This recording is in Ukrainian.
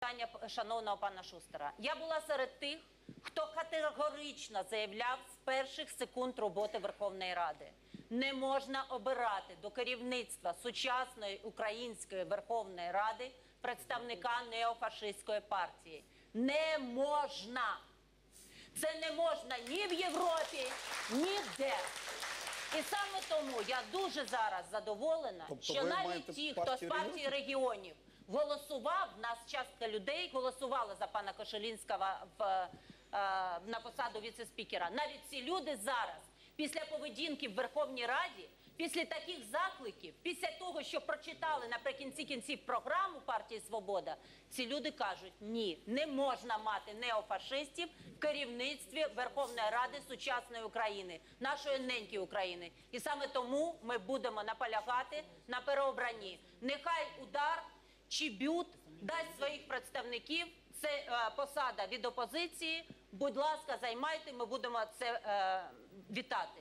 питання шановного пана Шустера. Я була серед тих, хто категорично заявляв з перших секунд роботи Верховної Ради. Не можна обирати до керівництва сучасної української Верховної Ради представника неофашистської партії. Не можна. Це не можна ні в Європі, ніде. І саме тому я дуже зараз задоволена, Тобто що навіть ті, хто з партії регіонів голосував, нас частка людей голосувала за пана Кошелінського в, е, на посаду віце-спікера. Навіть ці люди зараз, після поведінки в Верховній Раді, після таких закликів, після того, що прочитали наприкінці кінців програму партії Свобода, ці люди кажуть: ні, не можна мати неофашистів в керівництві Верховної Ради сучасної України, нашої неньки України. І саме тому ми будемо наполягати на переобранні. Нехай чи бют дасть своїх представників. Це е, посада від опозиції. Будь ласка, займайте. Ми будемо це е, вітати.